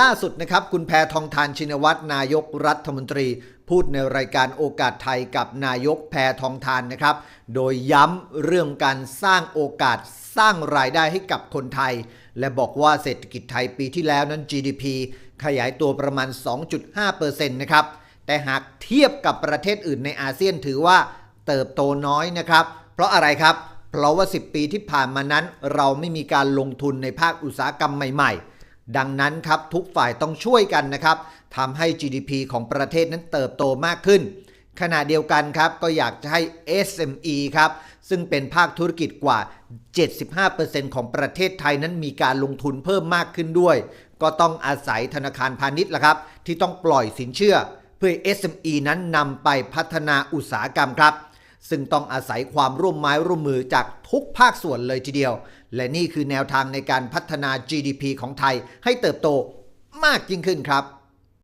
ล่าสุดนะครับ คุณแพทองทานชินวัตรนายกรัฐมนตรี พูดในรายการโอกาสไทยกับนายกแพทองทานนะครับ โดยย้ำเรื่องการสร้างโอกาสสร้างรายได้ให้กับคนไทย และบอกว่าเศรษฐกิจไทยปีที่แล้วนั้น GDP ขยายตัวประมาณ 2.5%นะครับ แต่หากเทียบกับประเทศอื่นในอาเซียนถือว่าเติบโตน้อยนะครับ เพราะอะไรครับ เพราะว่า 10 ปีที่ผ่านมานั้น เราไม่มีการลงทุนในภาคอุตสาหกรรมใหม่ๆ ดังนั้นครับทุกฝ่ายต้องช่วยกันนะครับทำให้ GDP ของประเทศนั้นเติบโตมากขึ้น ขณะเดียวกันครับก็อยากจะให้ SME ครับซึ่งเป็นภาคธุรกิจกว่า 75%ของประเทศไทยนั้นมีการลงทุนเพิ่มมากขึ้นด้วย ก็ต้องอาศัยธนาคารพาณิชย์ละครับ ที่ต้องปล่อยสินเชื่อ เพื่อ SME นั้นนำไปพัฒนาอุตสาหกรรมครับ ซึ่งต้องอาศัยความร่วมไม้ร่วมมือจากทุกภาคส่วนเลยทีเดียว และนี่คือแนวทางในการพัฒนา GDP ของไทยให้เติบโตมากยิ่งขึ้นครับ